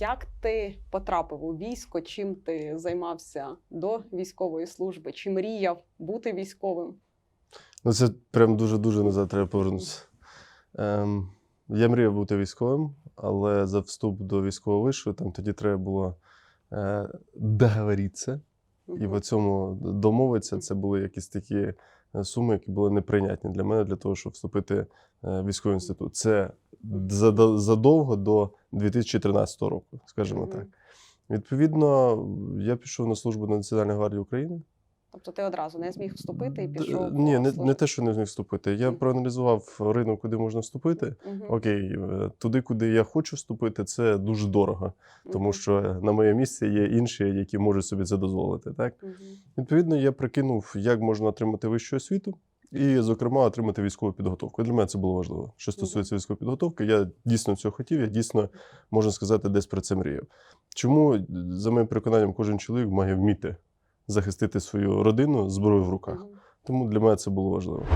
Як ти потрапив у військо? Чим ти займався до військової служби? Чи мріяв бути військовим? Ну, це прям дуже-дуже назад треба повернутися. Ем, я мріяв бути військовим, але за вступ до військового вишу там тоді треба було е, договоритися. І в цьому домовитися це були якісь такі е, суми, які були неприйнятні для мене для того, щоб вступити е, в військовий інститут. Це задовго до 2013 року, скажімо так. Відповідно, я пішов на службу до Національної гвардії України. Тобто ти одразу не зміг вступити і пішов? Ні, не, не те, що не зміг вступити. Я Мгм. проаналізував ринок, куди можна вступити. Мгм, Окей, е, туди, куди я хочу вступити, це дуже дорого, тому мгм, що е, на моє місце є інші, які можуть собі це дозволити. Так мгм. відповідно, я прикинув, як можна отримати вищу освіту. І, зокрема, отримати військову підготовку. Для мене це було важливо. Що стосується військової підготовки, я дійсно цього хотів, я дійсно, можна сказати, десь про це мріяв. Чому, за моїм переконанням, кожен чоловік має вміти захистити свою родину зброю в руках. Тому для мене це було важливо.